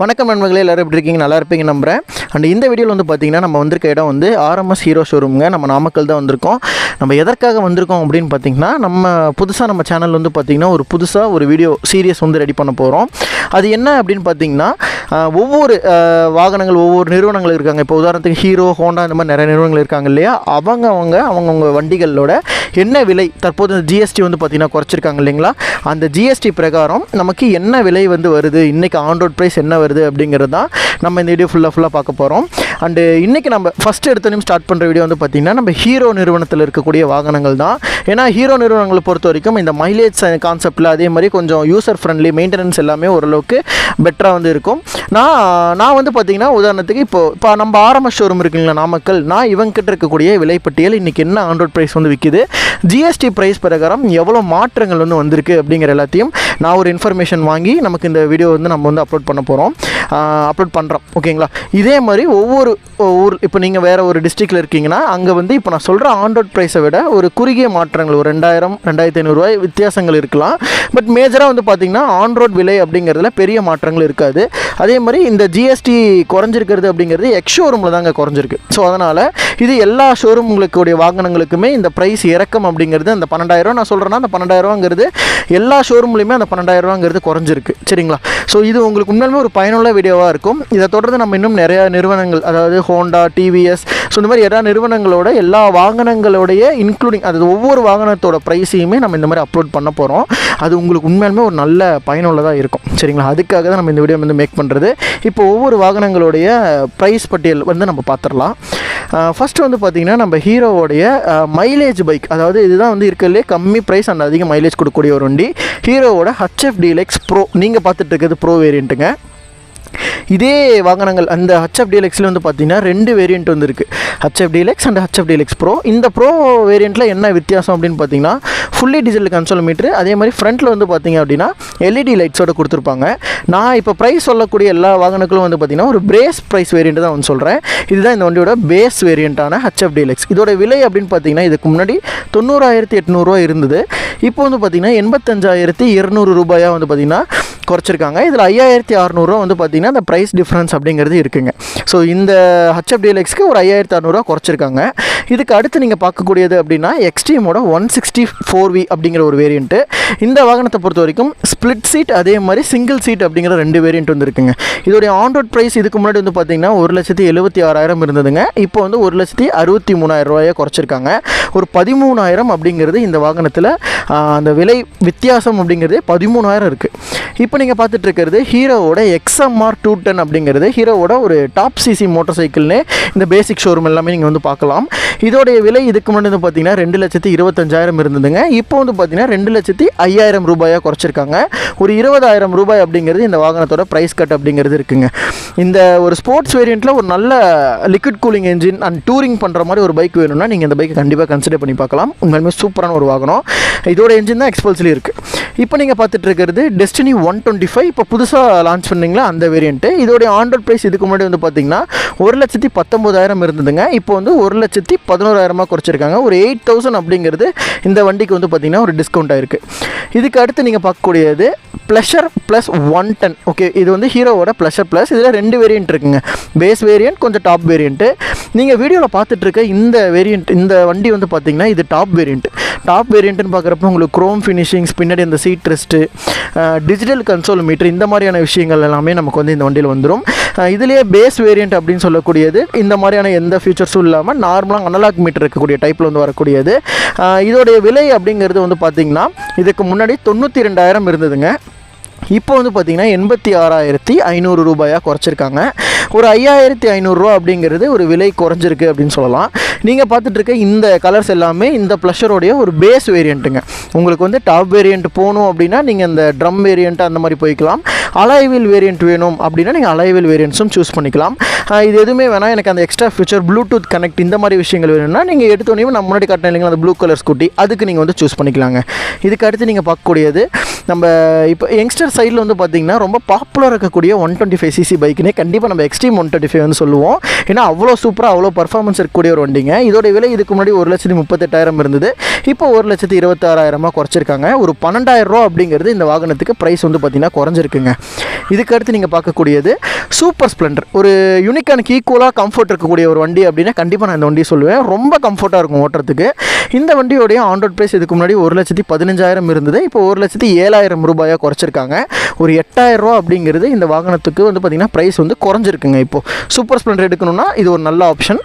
வணக்கம் நண்பர்களே எல்லாரும் எப்படி இருக்கீங்க? நல்லா இருப்பீங்க நம்புகிறேன் அண்ட் இந்த வீடியோவில் வந்து பார்த்தீங்கன்னா நம்ம வந்திருக்க இடம் வந்து ஆர்எம்எஸ் ஹீரோ ஷோரூமுங்க. நம்ம நாமக்கல் தான் வந்திருக்கோம். நம்ம எதற்காக வந்திருக்கோம் அப்படின்னு பார்த்தீங்கன்னா நம்ம புதுசாக நம்ம சேனல் வந்து பார்த்திங்கன்னா ஒரு புதுசாக ஒரு வீடியோ சீரியஸ் வந்து ரெடி பண்ண போகிறோம் அது என்ன அப்படின்னு பார்த்தீங்கன்னா ஒவ்வொரு வாகனங்கள் ஒவ்வொரு நிறுவனங்கள் இருக்காங்க. இப்போ உதாரணத்துக்கு ஹீரோ ஹோண்டா இந்த மாதிரி நிறைய நிறுவனங்கள் இருக்காங்க இல்லையா? அவங்க அவங்க அவங்கவுங்க வண்டிகளோட என்ன விலை? தற்போது இந்த ஜிஎஸ்டி வந்து பார்த்தீங்கன்னா குறைச்சிருக்காங்க இல்லைங்களா? அந்த ஜிஎஸ்டி பிரகாரம் நமக்கு என்ன விலை வந்து வருது? இன்றைக்கி ஆன் ரோட் ப்ரைஸ் என்ன வருது? அப்படிங்கிறது தான் நம்ம இந்த வீடியோ ஃபுல்லாக ஃபுல்லாக பார்க்க போகிறோம் அண்டு இன்றைக்கி நம்ம ஃபஸ்ட் எடுத்தனையும் ஸ்டார்ட் பண்ணுற வீடியோ வந்து பார்த்திங்கன்னா நம்ம ஹீரோ நிறுவனத்தில் இருக்கக்கூடிய வாகனங்கள் தான். ஏன்னா ஹீரோ நிறுவனங்களை பொறுத்த வரைக்கும் இந்த மைலேஜ் கான்செப்டில் அதே மாதிரி கொஞ்சம் யூசர் ஃப்ரெண்ட்லி மெயின்டெனன்ஸ் எல்லாமே ஓரளவுக்கு பெட்டராக வந்து இருக்கும். நான் நான் வந்து பார்த்திங்கன்னா உதாரணத்துக்கு இப்போது இப்போ நம்ம ஆரம்ப ஷோரூம் இருக்குங்களா நாமக்கல். நான் இவங்ககிட்ட இருக்கக்கூடிய விலைப்பட்டியல் இன்றைக்கி என்ன ஆண்ட்ராய்ட் ப்ரைஸ் வந்து விற்கிது ஜிஎஸ்டி ப்ரைஸ் பிரகாரம் எவ்வளோ மாற்றங்கள் வந்து வந்திருக்கு அப்படிங்கிற எல்லாத்தையும் நான் ஒரு இன்ஃபர்மேஷன் வாங்கி நமக்கு இந்த வீடியோ வந்து நம்ம வந்து அப்லோட் பண்ண போகிறோம் அப்லோட் பண்ணுறோம் ஓகேங்களா இதே மாதிரி ஒவ்வொரு ஊர் இப்போ நீங்கள் வேறு ஒரு டிஸ்ட்ரிக்டில் இருக்கீங்கன்னா அங்கே வந்து இப்போ நான் சொல்கிற ஆண்ட்ராய்ட் ப்ரைஸை விட ஒரு குறுகிய மாற்றங்கள் ஒரு ரெண்டாயிரம் ரெண்டாயிரத்தி ஐநூறுரூவாய் வித்தியாசங்கள் இருக்கலாம். பட் மேஜராக வந்து பார்த்திங்கன்னா ஆன்ரோட் விலை அப்படிங்கிறதுல பெரிய மாற்றங்கள் இருக்காது. அதே மாதிரி இந்த ஜிஎஸ்டி குறைஞ்சிருக்கிறது அப்படிங்கிறது எக்ஸ் ஷோரூமில் தாங்க குறைஞ்சிருக்கு. ஸோ அதனால் இது எல்லா ஷோரூம்களுக்குடைய வாகனங்களுக்குமே இந்த ப்ரைஸ் இறக்கம் அப்படிங்கிறது அந்த பன்னெண்டாயிரம் நான் சொல்கிறேன்னா அந்த பன்னெண்டாயிரரூவாங்கிறது எல்லா ஷோரூம்லையுமே அந்த பன்னெண்டாயிரரூவாங்கிறது குறைஞ்சிருக்கு. சரிங்களா? ஸோ இது உங்களுக்கு உண்மையிலுமே ஒரு பயனுள்ள வீடியோவாக இருக்கும். இதை தொடர்ந்து நம்ம இன்னும் நிறையா நிறுவனங்கள் அதாவது அதாவது ஹோண்டா டிவிஎஸ் ஸோ இந்த மாதிரி எல்லா நிறுவனங்களோட எல்லா வாகனங்களோடைய இன்க்ளூடிங் அது ஒவ்வொரு வாகனத்தோட ப்ரைஸையுமே நம்ம இந்த மாதிரி அப்லோட் பண்ண போகிறோம் அது உங்களுக்கு உண்மையாலுமே ஒரு நல்ல பயனுள்ளதாக இருக்கும். சரிங்களா? அதுக்காக தான் நம்ம இந்த வீடியோ வந்து மேக் பண்ணுறது இப்போ ஒவ்வொரு வாகனங்களுடைய ப்ரைஸ் பட்டியல் வந்து நம்ம பார்த்துடலாம். ஃபஸ்ட்டு வந்து பார்த்திங்கன்னா நம்ம ஹீரோவோடைய மைலேஜ் பைக் அதாவது இதுதான் வந்து இருக்கிறதுலே கம்மி ப்ரைஸ் அண்ட் அதிக மைலேஜ் கொடுக்கக்கூடிய ஒரு வண்டி. ஹீரோவோட ஹச்எஃப் டீலெக்ஸ் ப்ரோ நீங்கள் பார்த்துட்டு இருக்கிறது ப்ரோ வேரியண்ட்டுங்க இதே வாகனங்கள் அந்த ஹச்எஃப் டிஎல்எக்ஸில் வந்து பார்த்தீங்கன்னா ரெண்டு வேரியண்ட் வந்துருக்கு HF DLX and HF DLX pro இந்த ப்ரோ வேரியண்ட்டில் என்ன வித்தியாசம் அப்படின்னு பார்த்தீங்கன்னா ஃபுல்லி டீசல் கன்சோல் மீட்ரு அதே மாதிரி ஃப்ரண்ட்டில் வந்து பார்த்தீங்க அப்படின்னா எல்இடி லைட்ஸோட கொடுத்துருப்பாங்க. நான் இப்போ ப்ரைஸ் சொல்லக்கூடிய எல்லா வாகனங்களும் வந்து பார்த்தீங்கன்னா ஒரு பிரேஸ் ப்ரைஸ் வேரியண்ட் தான் வந்து சொல்கிறேன் இதுதான் இந்த வண்டியோட பேஸ் வேரியண்ட்டான ஹச்எஃப் டிஎல்எக்ஸ் இதோட விலை அப்படின்னு பார்த்தீங்கன்னா இதுக்கு முன்னாடி தொண்ணூறாயிரத்தி எட்நூறுரூவா இருந்தது. இப்போ வந்து பார்த்தீங்கன்னா எண்பத்தஞ்சாயிரத்தி இரநூறு ரூபாயாக வந்து பார்த்தீங்கன்னா குறைச்சிருக்காங்க. இதில் ஐயாயிரத்தி அறநூறுவா வந்து பார்த்தீங்கன்னா அந்த ப்ரைஸ் டிஃப்ரென்ஸ் அப்படிங்கிறது இருக்குங்க. ஸோ இந்த ஹச்எஃப் டீலக்ஸ்க்கு ஒரு ஐயாயிரத்தி அறநூறுவா குறைச்சிருக்காங்க. இதுக்கு அடுத்து நீங்கள் பார்க்கக்கூடியது அப்படின்னா எக்ஸ்ட்ரீமோட ஒன் சிக்ஸ்டி ஃபோர் வி அப்படிங்கிற ஒரு வேரியண்ட்டு இந்த வாகனத்தை பொறுத்த வரைக்கும் ஸ்ப்ளிட் சீட் அதே மாதிரி சிங்கிள் சீட் அப்படிங்கிற ரெண்டு வேரியண்ட் வந்து இருக்குங்க. இதோடைய ஆன் ரோட் ப்ரைஸ் இதுக்கு முன்னாடி வந்து பார்த்தீங்கன்னா ஒரு லட்சத்தி எழுபத்தி ஆறாயிரம் இருந்ததுங்க. இப்போ வந்து ஒரு லட்சத்தி அறுபத்தி மூணாயிரம் ரூபாயை குறைச்சிருக்காங்க. ஒரு பதிமூணாயிரம் அப்படிங்கிறது இந்த வாகனத்தில் அந்த விலை வித்தியாசம் அப்படிங்கிறது பதிமூணாயிரம் இருக்குது இப்போ நீங்கள் பார்த்துட்டு இருக்கிறது ஹீரோவோட எக்ஸ்எம்ஆர் டூ டென் அப்படிங்கிறது ஹீரோவோட ஒரு டாப் சிசி மோட்டர் சைக்கிள்னு இந்த பேசிக் ஷோரூம் எல்லாமே நீங்கள் வந்து பார்க்கலாம். இதோடைய விலை இதுக்கு முன்னாடி வந்து பார்த்தீங்கன்னா ரெண்டு லட்சத்தி இருபத்தஞ்சாயிரம் இருந்ததுங்க. இப்போ வந்து பார்த்தீங்கன்னா ரெண்டு லட்சத்தி ஐயாயிரம் ரூபாயாக குறைச்சிருக்காங்க. ஒரு இருபதாயிரம் ரூபாய் அப்படிங்கிறது இந்த வாகனத்தோட ப்ரைஸ் கட் அப்படிங்கிறது இருக்குங்க. இந்த ஒரு ஸ்போர்ட்ஸ் வேரியண்ட்டில் ஒரு நல்ல liquid cooling engine and touring பண்ணுற மாதிரி ஒரு பைக் வேணும்னா நீங்கள் இந்த பைக்கை கண்டிப்பாக கன்சிடர் பண்ணி பார்க்கலாம். உண்மையுமே சூப்பரான ஒரு வாகனம். இதோட என்ஜின் தான் எக்ஸ்பல்ஸ்லேயும் இருக்குது இப்போ நீங்கள் பார்த்துட்டு இருக்கிறது டெஸ்டினி ஒன் டுவெண்ட்டி ஃபைவ் இப்போ புதுசாக லான்ச் பண்ணிங்களா அந்த வேரியண்ட்டு இதோடைய ஆண்ட்ராய்ட் ப்ரைஸ் இதுக்கு முன்னாடி வந்து பார்த்தீங்கன்னா ஒரு லட்சத்தி பத்தொம்போதாயிரம் இருந்ததுங்க. இப்போ வந்து ஒரு லட்சத்தி பதினோராயிரமாக குறைச்சிருக்காங்க. ஒரு எயிட் தௌசண்ட் அப்படிங்கிறது இந்த வண்டிக்கு வந்து பார்த்தீங்கன்னா ஒரு டிஸ்கவுண்ட் ஆயிருக்கு. இதுக்கு அடுத்து நீங்கள் பார்க்கக்கூடியது pleasure plus one ten okay இது வந்து ஹீரோவோட ப்ளஷர் ப்ளஸ் இதில் ரெண்டு வேரியண்ட் இருக்குங்க. பேஸ் வேரியண்ட் கொஞ்சம் டாப் வேரியண்ட்டு நீங்கள் வீடியோவில் பார்த்துட்ருக்க இந்த வேரியண்ட் இந்த வண்டி வந்து பார்த்தீங்கன்னா இது டாப் வேரியண்ட் டாப் வேரியண்ட்டுன்னு பார்க்குறப்ப உங்களுக்கு க்ரோம் ஃபினிஷிங்ஸ் பின்னாடி இந்த seat rest digital console meter இந்த மாதிரியான விஷயங்கள் எல்லாமே நமக்கு வந்து இந்த வண்டியில் வந்துடும் இதுலேயே பேஸ் வேரியண்ட் அப்படின்னு சொல்லக்கூடியது. இந்த மாதிரியான எந்த ஃபியூச்சர்ஸும் இல்லாமல் நார்மலாக அனலாக் மீட்டர் இருக்கக்கூடிய டைப்பில் வந்து வரக்கூடியது. இதோடைய விலை அப்படிங்கிறது வந்து பார்த்திங்கன்னா இதுக்கு முன்னாடி தொண்ணூற்றி ரெண்டாயிரம் இருந்ததுங்க. இப்போ வந்து பார்த்திங்கன்னா எண்பத்தி ஆறாயிரத்தி ஐநூறு ரூபாயாக குறைச்சிருக்காங்க. ஒரு ஐயாயிரத்தி ஐநூறுரூவா அப்படிங்கிறது ஒரு விலை குறைஞ்சிருக்கு அப்படின்னு சொல்லலாம். நீங்கள் பார்த்துட்ருக்க இந்த கலர்ஸ் எல்லாமே இந்த ப்ளஷரோடைய ஒரு பேஸ் வேரியண்ட்டுங்க உங்களுக்கு வந்து டாப் வேரியண்ட் போகணும் அப்படின்னா நீங்கள் இந்த ட்ரம் வேரியண்ட் அந்த மாதிரி போய்க்கலாம். அலைவில் வேரியண்ட் வேணும் அப்படின்னா நீங்கள் அலைவில் வேரியண்ட்ஸும் சூஸ் பண்ணிக்கலாம். இது எதுவுமே வேணாம். எனக்கு அந்த எக்ஸ்ட்ரா ஃபியூச்சர் ப்ளூடூத் கனெக்ட் இந்த மாதிரி விஷயங்கள் வேணும்னா நீங்கள் எடுத்தோடனே நான் முன்னாடி காட்டின இல்லைங்களா அந்த ப்ளூ கலர் ஸ்கூட்டி அதுக்கு நீங்கள் வந்து சூஸ் பண்ணிக்கலாங்க. இதுக்கு அடுத்து நீங்கள் பார்க்கக்கூடியது நம்ம இப்போ யங்ஸ்டர் ஸ்ப்ளெண்டர் சைடில் வந்து பார்த்தீங்கன்னா ரொம்ப பாப்புலர் இருக்கக்கூடிய ஒன் டுவெண்ட்டி ஃபைவ் சிசி பைக்குனே கண்டிப்பாக நம்ம எக்ஸ்ட்ரீம் ஒன் டுவெண்ட்டி ஃபைவ்னு சொல்லுவோம். ஏன்னா அவ்வளோ சூப்பராக அவ்வளோ பர்ஃபார்மன்ஸ் இருக்கக்கூடிய ஒரு வண்டிங்க. இதோட விலை இதுக்கு முன்னாடி ஒரு லட்சத்தி முப்பத்தெட்டாயிரம் இருந்தது. இப்போ ஒரு லட்சத்தி இருபத்தாறாயிரமாக குறைச்சிருக்காங்க. ஒரு பன்னெண்டாயிரம் ரூபா அப்படிங்கிறது இந்த வாகனத்துக்கு ப்ரைஸ் வந்து பார்த்தீங்கன்னா குறைஞ்சிருக்குங்க. இதுக்கு அடுத்து நீங்கள் பார்க்கக்கூடியது சூப்பர் ஸ்ப்ளெண்டர் ஒரு யூனிக்கானுக்கு ஈக்குவலாக கம்ஃபர்ட் இருக்கக்கூடிய ஒரு வண்டி அப்படின்னா கண்டிப்பாக நான் இந்த வண்டியை சொல்லுவேன். ரொம்ப கம்ஃபர்ட்டாக இருக்கும் ஓட்டுறதுக்கு. இந்த வண்டியோடைய ஆன் ரோட் ப்ரைஸ் இதுக்கு முன்னாடி ஒரு லட்சத்தி பதினஞ்சாயிரம் இருந்தது. இப்போ ஒரு லட்சத்தி ஏழாயிரம் ரூபாயாக குறைச்சிருக்காங்க. ஒரு எட்டாயிரம் ரூபா அப்படிங்கிறது இந்த வாகனத்துக்கு வந்து பார்த்திங்கன்னா ப்ரைஸ் வந்து குறைஞ்சிருக்குங்க இப்போது சூப்பர் ஸ்ப்ளெண்டர் எடுக்கணும்னா இது ஒரு நல்ல ஆப்ஷன்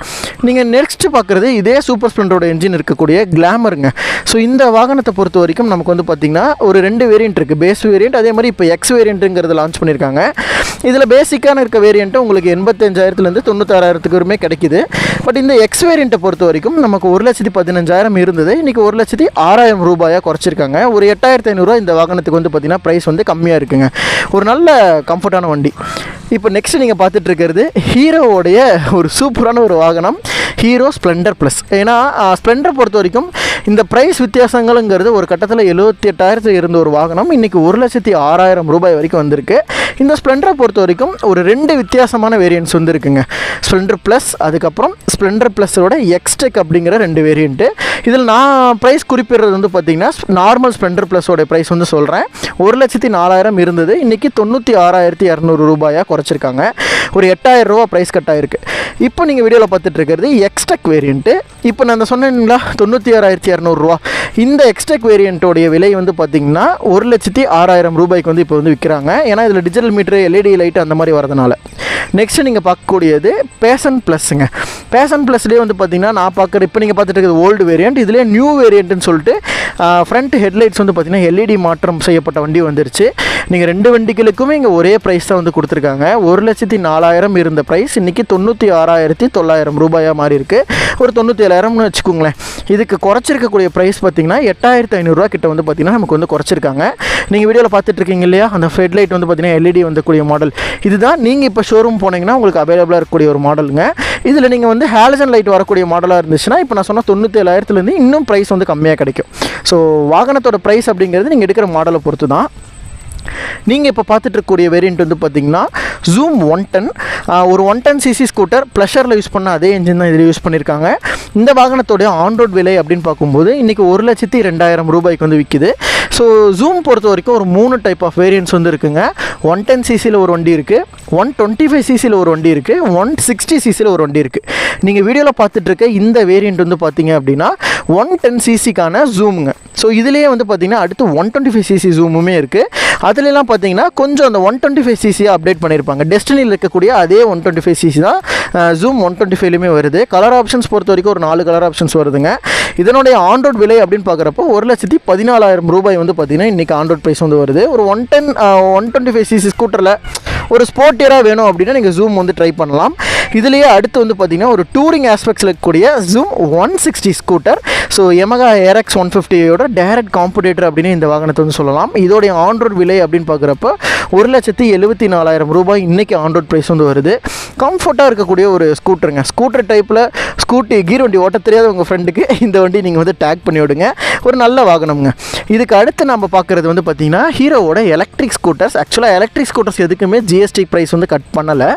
நீங்கள் நெக்ஸ்ட் பார்க்குறது இதே சூப்பர் ஸ்ப்ளெண்டரோட என்ஜின் இருக்கக்கூடிய கிளாமருங்க ஸோ இந்த வாகனத்தை பொறுத்த வரைக்கும் நமக்கு வந்து பார்த்திங்கன்னா ஒரு ரெண்டு வேரியண்ட் இருக்குது பேஸ் வேரியண்ட் அதே மாதிரி இப்போ எக்ஸ் வேரியண்ட்டுங்கிறது லான்ச் பண்ணியிருக்காங்க இதில் பேசிக்கான இருக்க வேரியண்ட்டு உங்களுக்கு எண்பத்தஞ்சாயிரத்துலேருந்து தொண்ணூத்தாறாயிரத்துக்கு வரைமே கிடைக்குது. பட் இந்த எக்ஸ் வேரியண்ட்டை பொறுத்த வரைக்கும் நமக்கு ஒரு லட்சத்தி பதினஞ்சாயிரம் இருந்தது. இன்றைக்கி ஒரு லட்சத்தி ஆறாயிரம் ரூபாயாக குறைச்சிருக்காங்க. ஒரு எட்டாயிரத்தி ஐநூறுரூவா இந்த வாகனத்துக்கு வந்து பார்த்திங்கன்னா ப்ரைஸ் வந்து கம்மியாக இருக்குங்க. ஒரு நல்ல கம்ஃபர்ட்டான வண்டி. இப்போ நெக்ஸ்ட் நீங்கள் பார்த்துட்டு இருக்கிறது ஹீரோவோடைய ஒரு சூப்பரான ஒரு வாகனம் ஹீரோ ஸ்ப்ளெண்டர் ப்ளஸ் ஏன்னா ஸ்ப்ளெண்டர் பொறுத்த வரைக்கும் இந்த ப்ரைஸ் வித்தியாசங்களுங்கிறது ஒரு கட்டத்தில் எழுபத்தி எட்டாயிரத்தில் இருந்த ஒரு வாகனம். இன்றைக்கி ஒரு லட்சத்தி ஆறாயிரம் ரூபாய் வரைக்கும் வந்திருக்கு. இந்த ஸ்ப்ளெண்டரை பொறுத்த வரைக்கும் ஒரு ரெண்டு வித்தியாசமான வேரியன்ட்ஸ் வந்துருக்குங்க. ஸ்ப்ளெண்டர் ப்ளஸ் அதுக்கப்புறம் ஸ்ப்ளெண்டர் ப்ளஸோட எக்ஸ்டெக் அப்படிங்கிற ரெண்டு வேரியண்ட்டு இதில் நான் ப்ரைஸ் குறிப்பிடுறது வந்து பார்த்திங்கன்னா நார்மல் ஸ்ப்ளெண்டர் ப்ளஸோட ப்ரைஸ் வந்து சொல்கிறேன் ஒரு லட்சத்தி நாலாயிரம் இருந்தது. இன்றைக்கி தொண்ணூற்றி ஆறாயிரத்தி இரநூறு ரூபாயாக குறைச்சிருக்காங்க ஒரு எட்டாயிரம் ரூபா ப்ரைஸ் கட்டாயிருக்கு இப்போ நீங்கள் வீடியோவில் பார்த்துட்டு எக்ஸ்டெக் வேரியண்ட்டு இப்போ நான் சொன்னேங்களா தொண்ணூற்றி ஆறாயிரத்தி இரநூறுவா இந்த எக்ஸ்டெக் வேரியண்ட்டோடைய விலை வந்து பார்த்திங்கன்னா ஒரு லட்சத்தி ஆறாயிரம் ரூபாய்க்கு வந்து இப்போ வந்து விற்கிறாங்க ஏன்னா இதில் டிஜிட்டல் மீட்ரு எல்இடி லைட் அந்த மாதிரி வரதுனால நெக்ஸ்ட்டு நீங்கள் பார்க்கக்கூடியது பேஷன் ப்ளஸ்ஸுங்க பேஷன் ப்ளஸ்லேயே வந்து பார்த்தீங்கன்னா நான் பார்க்குற இப்போ நீங்கள் பார்த்துட்டு இருக்கிறது ஓல்டு வேரியண்ட் இதுலேயே நியூ வேரியண்ட்டுன்னு சொல்லிட்டு ஃப்ரண்ட் ஹெட்லைட்ஸ் வந்து பார்த்திங்கன்னா எல்இடி மாற்றம் செய்யப்பட்ட வண்டி வந்துருச்சு. நீங்கள் ரெண்டு வண்டிகளுக்குமே இங்கே ஒரே ப்ரைஸ் தான் வந்து கொடுத்துருக்காங்க. ஒரு லட்சத்தி நாலாயிரம் இருந்த ப்ரைஸ் இன்றைக்கி தொண்ணூற்றி ஆறாயிரத்தி தொள்ளாயிரம் ரூபாயாக மாறி இருக்கு. ஒரு தொண்ணூற்றி ஏழாயிரம்னு வச்சுக்கோங்களேன். இதுக்கு குறைச்சிருக்கக்கூடிய ப்ரைஸ் பார்த்தீங்கன்னா எட்டாயிரத்தி ஐநூறுரூவா கிட்ட வந்து பார்த்தீங்கன்னா நமக்கு வந்து குறைச்சிருக்காங்க. நீங்கள் வீடியோவில் பார்த்துட்ருக்கீங்க இல்லையா? அந்த ஹெட்லைட் வந்து பார்த்தீங்கன்னா எல்இடி வந்தக்கூடிய மாடல் இதுதான் நீங்கள் இப்போ ஷோரூம் போனீங்கன்னா உங்களுக்கு அவைலபிளாக இருக்கக்கூடிய ஒரு மாடலுங்க இதில் நீங்கள் வந்து ஹேலஜன் லைட் வரக்கூடிய மாடலாக இருந்துச்சுன்னா இப்போ நான் சொன்ன தொண்ணூற்றேழாயிரத்துலேருந்து இன்னும் ப்ரைஸ் வந்து கம்மியாக கிடைக்கும். ஸோ வாகனத்தோட ப்ரைஸ் அப்படிங்கிறது நீங்கள் எடுக்கிற மாடலை பொறுத்து தான். நீங்கள் இப்போ பார்த்துட்டு இருக்கக்கூடிய வேரியண்ட் வந்து பார்த்தீங்கன்னா ஜூம் ஒன் டென் ஒரு ஒன் டென் சிசி ஸ்கூட்டர் ப்ளஷரில் யூஸ் பண்ண அதே இன்ஜின் தான் இதில் யூஸ் பண்ணியிருக்காங்க. இந்த வாகனத்தோடைய ஆன் ரோட் விலை அப்படின்னு பார்க்கும்போது இன்றைக்கி ஒரு லட்சத்தி ரெண்டாயிரம் ரூபாய்க்கு வந்து விற்கிது ஸோ ஜூம் பொறுத்த வரைக்கும் ஒரு மூணு டைப் ஆஃப் வேரியன்ஸ் வந்து இருக்குங்க. ஒன் டென் சிசியில் ஒரு வண்டி இருக்குது ஒன் டுவெண்ட்டி ஃபைவ் சிசியில் ஒரு வண்டி இருக்குது ஒன் சிக்ஸ்டி சிசியில் ஒரு வண்டி இருக்குது நீங்கள் வீடியோவில் பார்த்துட்ருக்க இந்த வேரியண்ட் வந்து பார்த்தீங்க அப்படின்னா ஒன் டென் சிசிக்கான ஜூமுங்க ஸோ இதுலேயே வந்து பார்த்தீங்கன்னா அடுத்து ஒன் டுவெண்ட்டி ஃபைவ் சிசி ஜூமுமே இருக்குது அதுலலாம் பார்த்தீங்கன்னா கொஞ்சம் அந்த ஒன் டுவெண்ட்டி ஃபைவ் சிசியை அப்டேட் பண்ணியிருப்பாங்க. டெஸ்டினியில் இருக்கக்கூடிய அதே ஒன் டுவெண்ட்டி ஃபைவ் சிசி தான் ஜூம் ஒன் டுவெண்ட்டி ஃபைவ்லையுமே வருது. கலர் ஆப்ஷன்ஸ் பொறுத்த வரைக்கும் ஒரு நாலு கலர் ஆப்ஷன்ஸ் வருதுங்க. இதனுடைய ஆன்ரோட் விலை அப்படின்னு பார்க்குறப்போ ஒரு லட்சத்தி பதினாலாயிரம் ரூபாய் வந்து பார்த்தீங்கன்னா இன்றைக்கி ஆன்ரோட் ப்ரைஸ் வந்து வருது. ஒரு one ten one twenty five CC ஸ்கூட்டரில் ஒரு ஸ்போர்ட்டியராக வேணும் அப்படின்னா நீங்கள் ஜூம் வந்து ட்ரை பண்ணலாம். இதுலேயே அடுத்து வந்து பார்த்தீங்கன்னா ஒரு டூரிங் ஆஸ்பெக்ட்ஸில் இருக்கக்கூடிய Zoom one sixty scooter so Yamaha Aerox one ஃபிஃப்டியோட direct competitor அப்படின்னு இந்த வாகனத்தை வந்து சொல்லலாம். இதோடைய ஆன்ரோட் விலை அப்படின்னு பார்க்குறப்ப ஒரு லட்சத்தி எழுபத்தி நாலாயிரம் ரூபாய் இன்றைக்கி ஆன்ரோட் ப்ரைஸ் வந்து வருது. கம்ஃபர்ட்டாக இருக்கக்கூடிய ஒரு ஸ்கூட்டருங்க ஸ்கூட்டர் டைப்பில் ஸ்கூட்டி கீர் வண்டி ஓட்ட தெரியாத உங்கள் ஃப்ரெண்டுக்கு இந்த வண்டி நீங்கள் வந்து டேக் பண்ணி விடுங்க. ஒரு நல்ல வாகனம்ங்க. இதுக்கு அடுத்து நம்ம பார்க்குறது வந்து பார்த்தீங்கன்னா ஹீரோவோட எலக்ட்ரிக் ஸ்கூட்டர்ஸ் ஆக்சுவலாக எலக்ட்ரிக் ஸ்கூட்டர்ஸ் எதுக்குமே ஜிஎஸ்டி ப்ரைஸ் வந்து கட் பண்ணலை.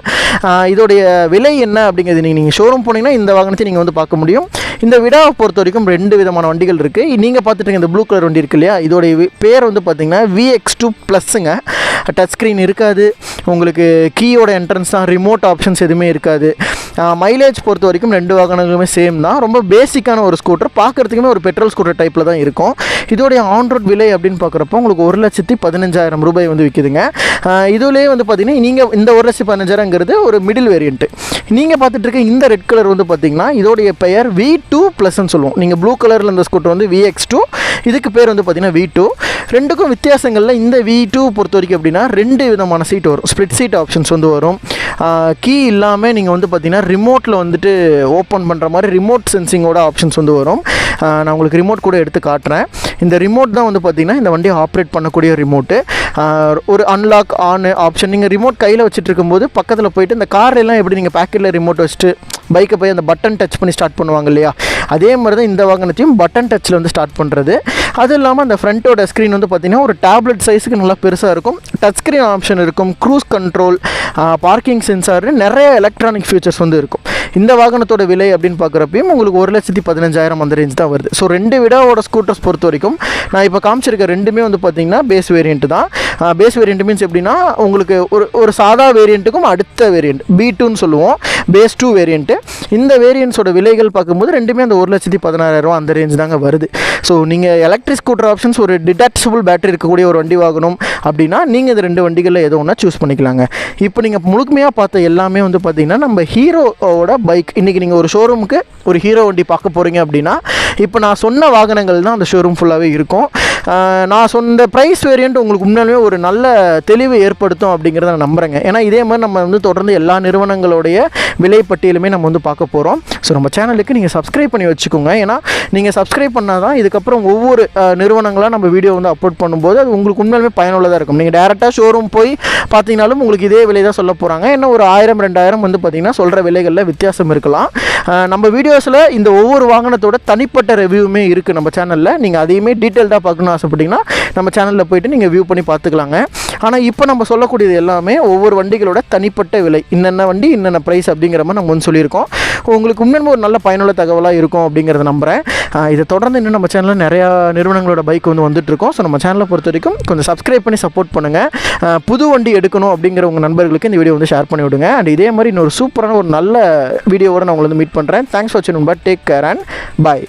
இதோடைய விலை என்ன அப்படிங்கிறது நீங்கள் நீங்கள் ஷோரூம் போனீங்கன்னா இந்த வாகனத்தை நீங்கள் வந்து பார்க்க முடியும். இந்த விடாவை பொறுத்த வரைக்கும் ரெண்டு விதமான வண்டிகள் இருக்குது நீங்கள் பார்த்துட்டு இந்த ப்ளூ கலர் வண்டி இருக்கு இல்லையா? இதோடைய பேர் வந்து பார்த்தீங்கன்னா விஎக்ஸ் டூ ப்ளஸ்ஸுங்க டச் ஸ்க்ரீன் இருக்காது. உங்களுக்கு கீயோட என்ட்ரன்ஸ் தான் ரிமோட் ஆப்ஷன்ஸ் எதுவுமே இருக்காது. மைலேஜ் பொறுத்த வரைக்கும் ரெண்டு வாகனங்களுமே சேம் தான். ரொம்ப பேசிக்கான ஒரு ஸ்கூட்டர் பார்க்குறதுக்குமே ஒரு பெட்ரோல் ஸ்கூட்டர் டைப்பில் தான் இருக்கும். இதோடைய ஆன் ரோட் விலை அப்படின்னு பார்க்குறப்போ உங்களுக்கு ஒரு லட்சத்தி பதினஞ்சாயிரம் ரூபாய் வந்து விற்குதுங்க இதுலேயே வந்து பார்த்தீங்கன்னா நீங்கள் இந்த ஒரு லட்சத்தி பதினஞ்சாயிரங்கிறது ஒரு மிடில் வேரியண்ட்டு நீங்கள் பார்த்துட்டு இருக்க இந்த ரெட் கலர் வந்து பார்த்தீங்கன்னா இதோடைய பெயர் வி டூ ப்ளஸ்ன்னு சொல்லுவோம். நீங்கள் ப்ளூ கலரில் இந்த ஸ்கூட்டர் வந்து விஎக்ஸ் டூ இதுக்கு பேர் வந்து பார்த்தீங்கன்னா வி டூ ரெண்டுக்கும் வித்தியாசங்களில் இந்த வி டூ பொறுத்த வரைக்கும் அப்படின்னா ரெண்டு விதமான சீட் வரும். ஸ்ப்ளிட் சீட் ஆப்ஷன்ஸ் வந்து வரும். கீ இல்லாமல் நீங்கள் வந்து பார்த்தீங்கன்னா ரிமோட்டில் வந்துட்டு ஓப்பன் பண்ணுற மாதிரி ரிமோட் சென்சிங்கோட ஆப்ஷன்ஸ் வந்து வரும். நான் உங்களுக்கு ரிமோட் கூட எடுத்து காட்டுறேன். இந்த ரிமோட் தான் வந்து பார்த்தீங்கன்னா இந்த வண்டியை ஆப்ரேட் பண்ணக்கூடிய ரிமோட்டு ஒரு அன்லாக் ஆன் ஆப்ஷன் நீங்கள் ரிமோட் கையில் வச்சுட்டு இருக்கும்போது பக்கத்தில் போயிட்டு இந்த கார்லாம் எப்படி நீங்கள் பேக்கெட்டில் ரிமோட் வச்சுட்டு பைக்கை போய் அந்த பட்டன் டச் பண்ணி ஸ்டார்ட் பண்ணுவாங்க இல்லையா? அதே மாதிரி தான் இந்த வாகனத்தையும் பட்டன் டச்சில் வந்து ஸ்டார்ட் பண்ணுறது அது இல்லாமல் அந்த ஃப்ரண்ட்டோட ஸ்க்ரீன் வந்து பார்த்திங்கன்னா ஒரு டேப்லெட் சைஸுக்கு நல்லா பெருசாக இருக்கும். டச் ஸ்க்ரீன் ஆப்ஷன் இருக்கும் க்ரூஸ் கண்ட்ரோல் பார்க்கிங் சென்சார் நிறைய எலக்ட்ரானிக் ஃபியூச்சர்ஸ் வந்து இருக்கும். இந்த வாகனத்தோட விலை அப்படின்னு பார்க்குறப்பையும் உங்களுக்கு ஒரு லட்சத்தி பதினஞ்சாயிரம் அந்த ரேஞ்ச் தான் வருது. ஸோ ரெண்டு விடாவோட ஸ்கூட்டர்ஸ் பொறுத்த வரைக்கும் நான் இப்போ காமிச்சிருக்க ரெண்டுமே வந்து பார்த்தீங்கன்னா பேஸ் வேரியண்ட்டு தான். பேஸ் வேரியண்ட் மீன்ஸ் எப்படின்னா உங்களுக்கு ஒரு ஒரு சாதா வேரியண்ட்டுக்கும் அடுத்த வேரியண்ட் பி டூன்னு சொல்லுவோம். பேஸ் டூ வேரியண்ட்டு இந்த வேரியண்ட்ஸோட விலைகள் பார்க்கும்போது ரெண்டுமே அந்த ஒரு லட்சத்தி பதினாயிரம் அந்த ரேஞ்ச் தாங்க வருது. ஸோ நீங்கள் எலக்ட்ரிக் ஸ்கூட்டர் ஆப்ஷன்ஸ் ஒரு டிட்டாச்சபிள் பேட்டரி இருக்கக்கூடிய ஒரு வண்டி வாங்கணும் அப்படின்னா நீங்கள் இந்த ரெண்டு வண்டிகளில் ஏதோ ஒன்றா சூஸ் பண்ணிக்கலாங்க. இப்போ நீங்கள் முழுமையாக பார்த்த எல்லாமே வந்து பார்த்தீங்கன்னா நம்ம ஹீரோவோட பைக் இன்றைக்கி நீங்கள் ஒரு ஷோரூமுக்கு ஒரு ஹீரோ வண்டி பார்க்க போகிறீங்க அப்படின்னா இப்போ நான் சொன்ன வாகனங்கள் தான் அந்த ஷோரூம் ஃபுல்லாகவே இருக்கும். நான் சொன்ன ப்ரைஸ் வேரியண்ட் உங்களுக்கு உண்மையிலுமே ஒரு நல்ல தெளிவு ஏற்படுத்தும் அப்படிங்கிறத நான் நம்புகிறேங்க ஏன்னா இதே மாதிரி நம்ம வந்து தொடர்ந்து எல்லா நிறுவனங்களுடைய விலைப்பட்டியலுமே நம்ம வந்து பார்க்க போகிறோம் ஸோ நம்ம சேனலுக்கு நீங்கள் சப்ஸ்கிரைப் பண்ணி வச்சுக்கோங்க. ஏன்னா நீங்கள் சப்ஸ்கிரைப் பண்ணால் தான் இதுக்கப்புறம் ஒவ்வொரு நிறுவனங்களாக நம்ம வீடியோ வந்து அப்லோட் பண்ணும்போது அது உங்களுக்கு உண்மையிலுமே பயனுள்ளதாக இருக்கும். நீங்கள் டேரெக்டாக ஷோரூம் போய் பார்த்தீங்கனாலும் உங்களுக்கு இதே விலை தான் சொல்ல போகிறாங்க என்ன ஒரு ஆயிரம் ரெண்டாயிரம் வந்து பார்த்தீங்கன்னா சொல்கிற விலைகளில் வித்தியாசம் இருக்கலாம். நம்ம வீடியோஸில் இந்த ஒவ்வொரு வாகனத்தோட தனிப்பட்ட ரிவ்யூமே இருக்குது நம்ம சேனலில் நீங்கள் அதையுமே டீட்டெயில்டாக பார்க்கணும் ஆசைப்பட்டீங்கன்னா நம்ம சேனலில் போயிட்டு நீங்கள் வியூ பண்ணி பார்த்துக்கலாங்க. ஆனால் இப்போ நம்ம சொல்லக்கூடியது எல்லாமே ஒவ்வொரு வண்டிகளோட தனிப்பட்ட விலை. இன்னென்ன வண்டி இன்னென்ன ப்ரைஸ் அப்படிங்கிற மாதிரி நம்ம வந்து சொல்லியிருக்கோம். உங்களுக்கு உண்மையுமே ஒரு நல்ல பயனுள்ள தகவலாக இருக்கும் அப்படிங்கிறத நம்புகிறேன் இதை தொடர்ந்து இன்னும் நம்ம சேனலில் நிறையா நிறுவனங்களோட பைக் வந்து வந்துட்டுருக்கோம். ஸோ நம்ம சேனலை பொறுத்த வரைக்கும் கொஞ்சம் சப்ஸ்கிரைப் பண்ணி சப்போர்ட் பண்ணுங்கள் புது வண்டி எடுக்கணும் அப்படிங்கிற உங்கள் நண்பர்களுக்கு இந்த வீடியோ வந்து ஷேர் பண்ணி விடுங்க. அண்ட் இதே மாதிரி இன்னொரு சூப்பரான ஒரு நல்ல வீடியோவோட நான் உங்களை வந்து மீட் பண்ணுறேன் தேங்க்ஸ் ஃபார் வாட்சிங் but take care and bye